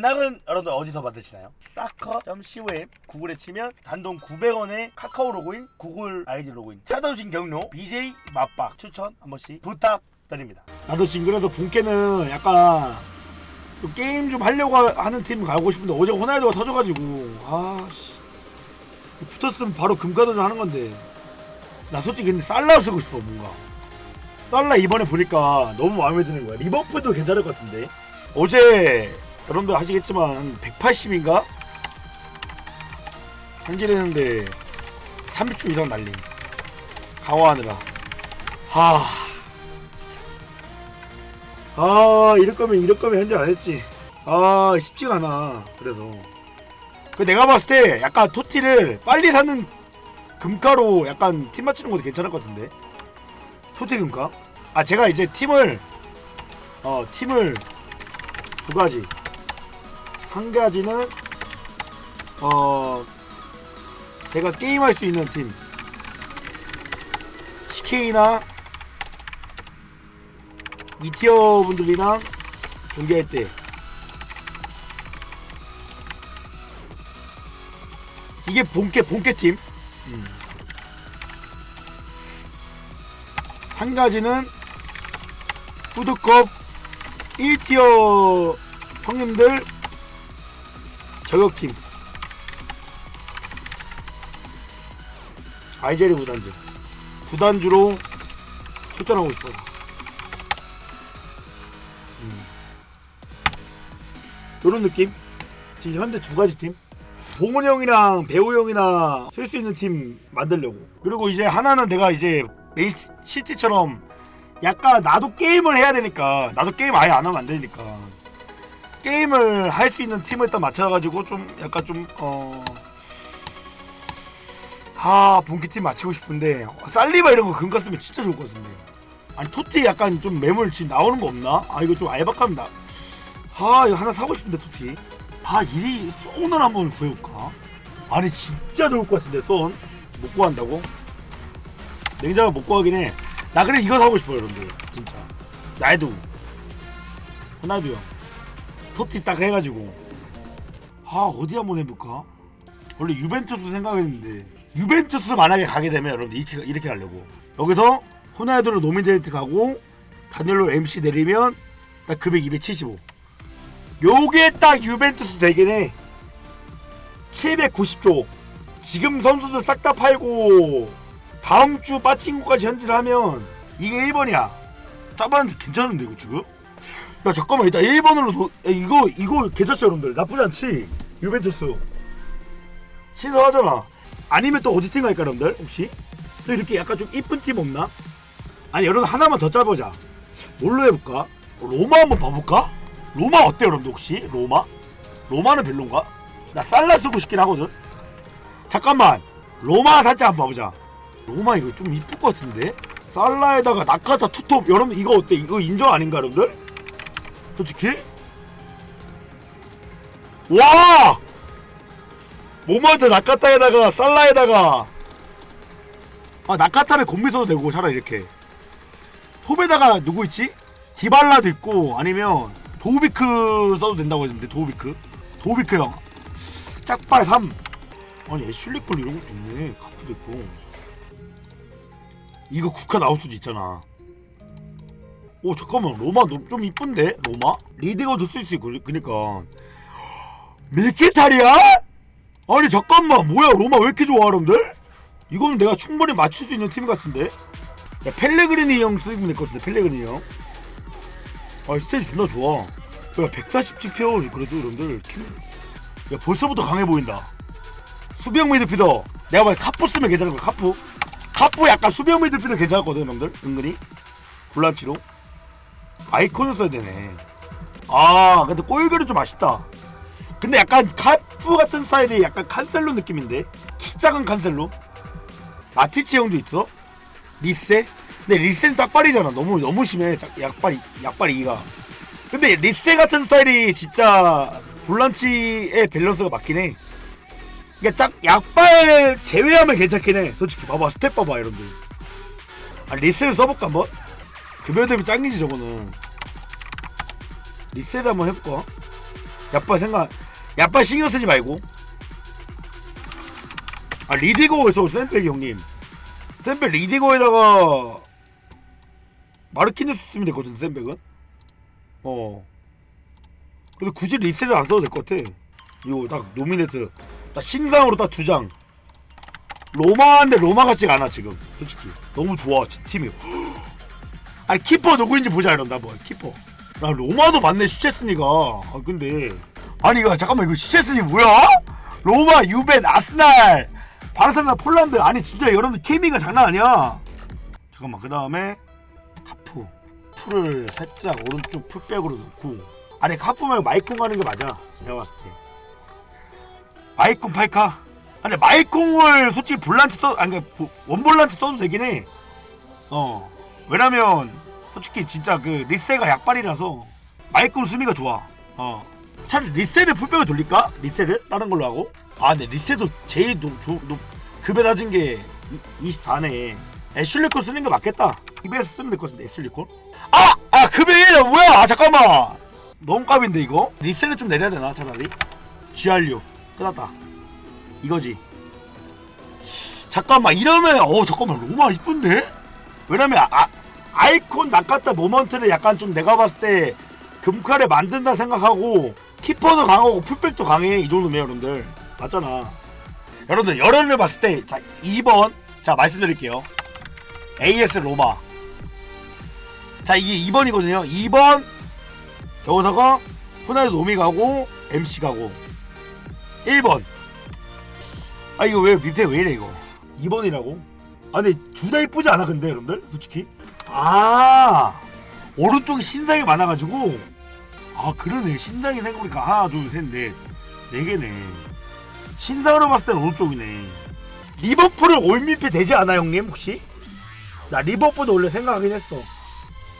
배낭은 여러분들 어디서 받으시나요? 사커.com 구글에 치면 단돈 900원에 카카오 로그인, 구글 아이디 로그인. 찾아오신 경로 BJ 맛박 추천 한 번씩 부탁드립니다. 나도 지금 그래도 본캐는 약간 좀 게임 좀 하려고 하는 팀 가고 싶은데 어제 호날두가 터져가지고. 아씨. 붙었으면 바로 금가도전 하는 건데. 나 솔직히 근데 살라 쓰고 싶어 뭔가. 살라 이번에 보니까 너무 마음에 드는 거야. 리버풀도 괜찮을 것 같은데. 어제 여러분들 아시겠지만 180인가? 한질했는데 30초 이상 날림. 강화하느라. 하. 진짜. 아 이럴 거면 이럴 거면 현질 안 했지. 아 쉽지가 않아 그래서. 그 내가 봤을 때 약간 토티를 빨리 사는 금가로 약간 팀 맞추는 것도 괜찮을 것 같은데. 토티 금가? 아 제가 이제 팀을 어 팀을 두 가지 한 가지는 어 제가 게임할 수 있는 팀 CK나 이티어 분들이랑 경기할 때 이게 본캐 본캐 팀. 음. 한 가지는 푸드컵 1티어 형님들 저격팀. 아이제리 구단주 구단주로 출전하고 싶어요. 음. 요런 느낌? 지금 현재 두 가지 팀. 봉훈 형이랑 배우 형이나 쓸 수 있는 팀 만들려고. 그리고 이제 하나는 내가 이제 맨시티처럼 약간 나도 게임을 해야 되니까 나도 게임 아예 안 하면 안 되니까 게임을 할 수 있는 팀을 딱 맞춰가지고 좀 약간 좀 어 아 본캐팀 맞추고 싶은데 살리바 이런 거 금가 쓰면 진짜 좋을 것 같은데 아니 토티 약간 좀 매물 지금 나오는 거 없나? 아 이거 좀 알바감 나. 아 이거 하나 사고 싶은데 토티. 아 이리 쏜을 한번 구해볼까? 아니 진짜 좋을 것 같은데 쏜. 못 구한다고? 냉장고 못 구하긴 해. 나 그래 이거 사고 싶어요 여러분들 진짜. 나도. 호나두 형. 토티 딱 해가지고. 아 어디 한번 해볼까? 원래 유벤투스 생각했는데 유벤투스 만약에 가게 되면 여러분 이렇게 이렇게 하려고 여기서 호날두로 노미네이트 가고 다니엘로 MC 내리면 딱 금액 275 요게 딱 유벤투스 되긴 해 790조 지금 선수들 싹 다 팔고 다음 주 빠친구까지 현질하면 이게 1번이야 짜봤는데 괜찮은데 이거 지금? 야 잠깐만 일단 1번으로 도, 야, 이거 이거 괜찮죠 여러분들 나쁘지 않지 유벤투스 신선하잖아 아니면 또 어디 팀 갈까 여러분들 혹시? 또 이렇게 약간 좀 이쁜 팀 없나? 아니 여러분 하나만 더 짜보자 뭘로 해볼까? 로마 한번 봐볼까? 로마 어때 여러분들 혹시? 로마? 로마는 별론가? 나 살라 쓰고 싶긴 하거든 잠깐만 로마 살짝 한번 봐보자 로마 이거 좀 이쁠 것 같은데? 살라에다가 나카타 투톱 여러분 이거 어때? 이거 인정 아닌가 여러분들? 솔직히? 와! 모모한테 나카타에다가 살라에다가. 아 나카타를 곰미 써도 되고 차라리 이렇게. 톱에다가 누구 있지? 디발라도 있고 아니면 도우비크 써도 된다고 했는데 도우비크. 도우비크 형. 짝발 3 아니 애슐리콜 이런 것도 있네. 카프도 있고. 이거 국화 나올 수도 있잖아 오 잠깐만 로마 너- 좀 이쁜데 로마? 리드가도 쓸 수 있고 그니까 밀키타리야? 아니 잠깐만 뭐야 로마 왜 이렇게 좋아 여러분들? 이거는 내가 충분히 맞출 수 있는 팀 같은데 야 펠레그리니 형 쓰면 될것 같은데 펠레그리니 형 아, 스테이지 존나 좋아. 야, 140씩 펴. 그래도 여러분들. 팀- 야, 벌써부터 강해 보인다. 수비형 미드피더. 내가 봐야 카푸 쓰면 괜찮을 거야, 카푸. 카푸 약간 수비형 미드피더 괜찮았거든, 여러분들. 은근히. 볼란치로. 아이콘을 써야 되네. 아, 근데 꼴글이 좀 아쉽다. 근데 약간 카푸 같은 스타일이 약간 칸셀로 느낌인데? 키 작은 칸셀로? 마티치 형도 있어? 리세? 근데 리세는 짝발이잖아. 너무 너무 심해. 짝, 약발 약발 이가. 근데 리세 같은 스타일이 진짜 볼란치의 밸런스가 맞긴 해. 그러니까 짝 약발 제외하면 괜찮긴 해. 솔직히 봐봐 스텝 봐봐 여러분들. 아 리세를 써볼까 한번? 급여 대비 짱이지 저거는. 리세를 한번 해볼까? 야빠 생각 야빠 신경 쓰지 말고. 아 리디고에서 샌백 형님. 샌백 리디고에다가 마르키네스 쓰면 같은데 샌백은? 어. 근데 굳이 리셋을 안 써도 될 것 같아. 이거 딱 노미네트. 딱 신상으로 딱 두 장. 로마인데 로마 같지가 않아 지금. 솔직히. 너무 좋아 지- 팀이 아니 키퍼 누구인지 보자 이런다 뭐 키퍼. 야 로마도 맞네 시체스니가. 아 근데. 아니 이거 잠깐만 이거 시체스니 뭐야? 로마 유벤 아스날 바르셀로나 폴란드. 아니 진짜 여러분들 케미가 장난 아니야. 잠깐만 그 다음에 카프. 풀을 살짝 오른쪽 풀백으로 놓고. 아니 카프 말고 마이콘 가는 게 맞아 내가 봤을 때. 마이콘 팔카 아, 근데 마이콘을 솔직히 볼란치 써 아니 그러니까 원볼란치 써도 되긴 해어 왜냐면 솔직히 진짜 그 리세가 약발이라서 마이콘 수미가 좋아. 어. 차라리 리세를 풀백을 돌릴까? 리세를 다른 걸로 하고? 아 근데 리세도 제일 높, 조, 높, 급여 낮은 게 24네. 애슐리콘 쓰는 게 맞겠다. EBS 쓰면 될 것 같은데 애슐리콘 아! 아 급여 1 뭐야! 아 잠깐만! 너무 값인데 이거? 리세를 좀 내려야 되나 차라리? GRU 끝났다. 이거지. 잠깐만 이러면 어 잠깐만 로마 이쁜데 왜냐면 아, 아이콘 낚았다 모먼트를 약간 좀 내가 봤을 때 금칼에 만든다 생각하고 키퍼도 강하고 풀백도 강해. 이 정도면 여러분들. 맞잖아. 여러분들 여론을 봤을 때 자 2번 자 말씀드릴게요. AS 로마. 자 이게 2번이거든요. 2번 여기다가 호날두 노미 가고 MC 가고. 1번. 아 이거 왜 밑에 왜 이래 이거? 2번이라고? 아니 둘 다 이쁘지 않아 근데 여러분들? 솔직히 아 오른쪽에 신상이 많아가지고. 아 그러네. 신상이 생각해보니까 하나 둘셋넷네 개네. 신상으로 봤을 땐 오른쪽이네. 리버풀은 올밀패 되지 않아 형님 혹시? 나 리버풀도 원래 생각하긴 했어.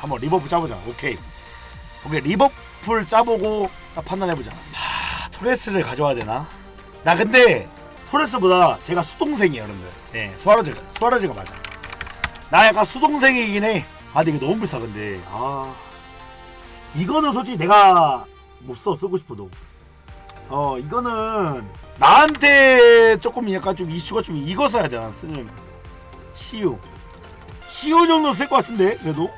한번 리버풀 짜보자. 오케이. 오케이 리버풀 짜보고 딱 판단해보자. 하 토레스를 가져와야 되나? 나 근데 토레스보다 제가 수동생이에요 여러분들. 네 수아르즈가 수아르즈가 맞아 나 약간 수동생이긴 해. 아 근데 이거 너무 비싸 근데. 아 이거는 솔직히 내가 못 써 쓰고 싶어도. 어 이거는 나한테 조금 약간 좀 이슈가 좀 이거 써야 돼. 난 쓰는 CU. CU 정도 쓸 것 같은데 그래도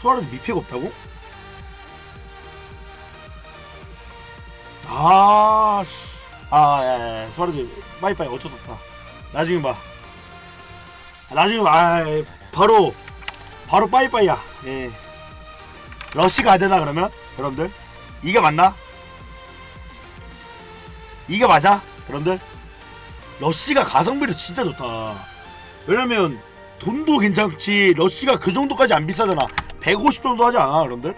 수아르즈 미패가 없다고? 아, 씨. 아, 야, 야, 수아르즈 빠이빠이 어쩔 수 없다. 나중에 봐. 나중에 아 바로 바로 빠이빠이야. 예. 러시 가야 되나 그러면 여러분들 이게 맞나? 이게 맞아 여러분들? 러시가 가성비도 진짜 좋다. 왜냐면 돈도 괜찮지 러시가 그 정도까지 안 비싸잖아. 150 정도 하지 않아 여러분들?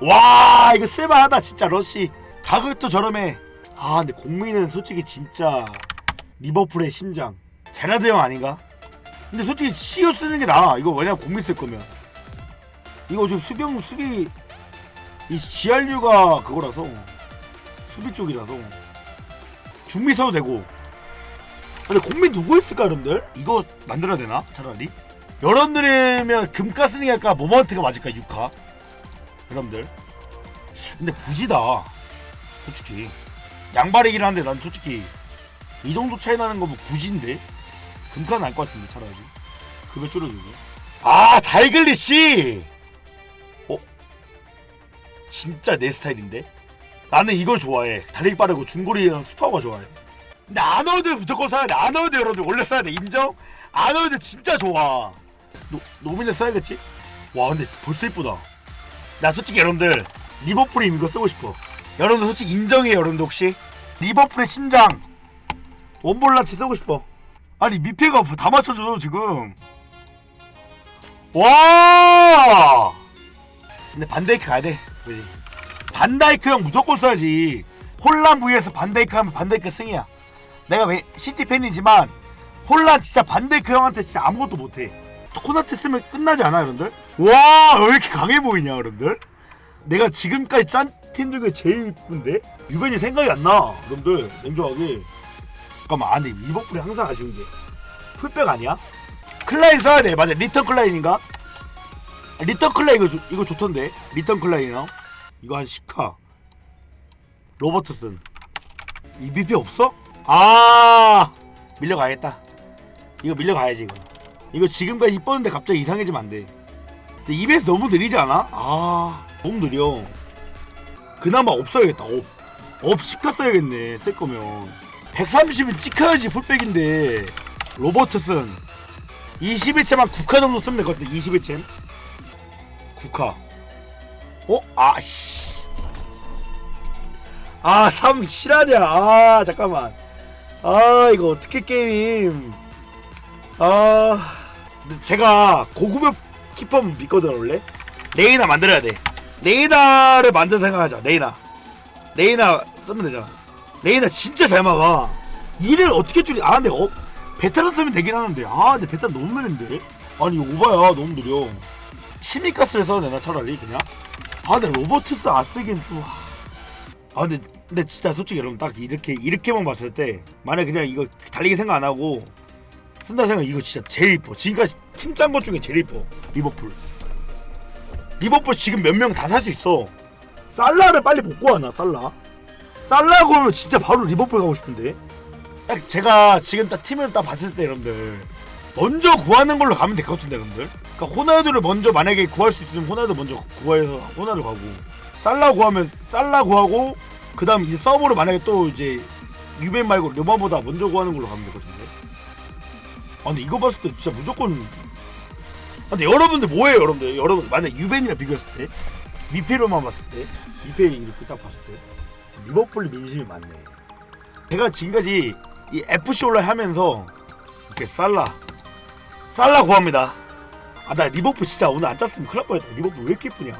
와 이거 쓸만하다 진짜 러시 가격도 저렴해. 아 근데 공민은 솔직히 진짜 리버풀의 심장 제라드 형 아닌가? 근데 솔직히 CU 쓰는 게 나아. 이거 왜냐면 공미 쓸 거면. 이거 지금 수병 수비 이 GRU가 그거라서 수비 쪽이라서 중미 써도 되고. 근데 공미 누구 있을까 여러분들? 이거 만들어야 되나? 차라리 여러분들이면 금가 쓰는 게 할까 모먼트가 맞을까 6카 여러분들 근데 부지다 솔직히 양발이긴 한데 난 솔직히 이 정도 차이 나는 거면 굳인데 금가 날것 같은데 차라리. 급여 줄여주고 아 달글리시 어? 진짜 내 스타일인데? 나는 이걸 좋아해. 다리 빠르고 중거리랑 스파가 좋아해. 근데 아너드 무조건 사야 돼. 아너드 여러분들 원래 써야 돼. 인정? 아너드 진짜 좋아. 노, 노미네 써야겠지? 와 근데 벌써 이쁘다. 나 솔직히 여러분들 리버풀이 이거 쓰고 싶어. 여러분들 솔직히 인정해요 여러분들 혹시? 리버풀의 심장! 원볼라치 쓰고 싶어 아니 미페가 다 맞춰줘 지금. 와! 근데 반다이크 가야 돼 그지 반다이크 형 무조건 써야지. 홀란 vs 반다이크 하면 반다이크 승이야. 내가 왜 시티 팬이지만 홀란 진짜 반다이크 형한테 진짜 아무것도 못해. 코나테 쓰면 끝나지 않아 여러분들? 와왜 이렇게 강해 보이냐 여러분들? 내가 지금까지 짠 팀 중에 제일 이쁜데? 유벤이 생각이 안나 여러분들. 냉정하게 잠깐만. 아니 리버풀이 항상 아쉬운 게 풀백 아니야? 클라인 써야 돼. 맞아. 리턴 클라인인가? 리턴 클라인 이거, 좋- 이거 좋던데. 리턴 클라인이요 이거 한 10카 로버트슨. EBP 없어? 아! 밀려가야겠다. 이거 밀려가야지 이거. 이거 지금까지 이뻤는데 갑자기 이상해지면 안돼. 근데 EBS 너무 느리지 않아? 아 너무 느려. 그나마 없어야겠다. 업, 업 10카 써야겠네. 쓸 거면 130은 찍혀야지 풀백인데 로버트슨 21챔 한 9카 정도 쓰면 될것 같은데 21챔 9카 어? 아씨 아, 3 실화냐? 아, 잠깐만. 아, 이거 어떻게 게임? 아, 제가 고급의 키퍼 믿거든 원래. 레이나 만들어야 돼. 레이나를 만든 생각하자. 레이나. 레이나 쓰면 되잖아. 레이나 진짜 잘 막아. 일을 어떻게 줄이? 아, 근데 어, 베테랑 쓰면 되긴 하는데. 아, 근데 베테랑 너무 느린데. 아니 오바야, 너무 느려. 시미가스를 써야 되나 차라리 그냥. 아, 근데 로버트스 안 쓰긴 좀. 아 근데 근데 진짜 솔직히 여러분 딱 이렇게 이렇게만 봤을 때 만약 그냥 이거 달리기 생각 안 하고 쓴다 생각 이거 진짜 제일 이뻐 지금까지 팀 짠 것 중에 제일 이뻐 리버풀 리버풀 지금 몇 명 다 살 수 있어 살라를 빨리 못 구하나 살라 살라 구하면 진짜 바로 리버풀 가고 싶은데. 딱 제가 지금 딱 팀을 딱 봤을 때 여러분들 먼저 구하는 걸로 가면 될 것 같은데 여러분들. 그러니까 호나우두를 먼저 만약에 구할 수 있으면 호나우두 먼저 구해서 호나우두 가고 살라 구하면 살라 구하고 그 다음 이제 서버로 만약에 또 이제 유벤 말고 르마보다 먼저 구하는 걸로 가면 되거든요 아 근데 이거 봤을 때 진짜 무조건. 아 근데 여러분들 뭐예요 여러분들? 여러분 만약 유벤이랑 비교했을 때? 미페로만 봤을 때? 미페 이렇게 딱 봤을 때 리버풀이 민심이 많네. 제가 지금까지 이 FC 온라인 하면서 이렇게 살라 살라 구합니다. 아 나 리버풀 진짜 오늘 안 짰으면 큰일 날 뻔했다. 리버풀 왜 이렇게 예쁘냐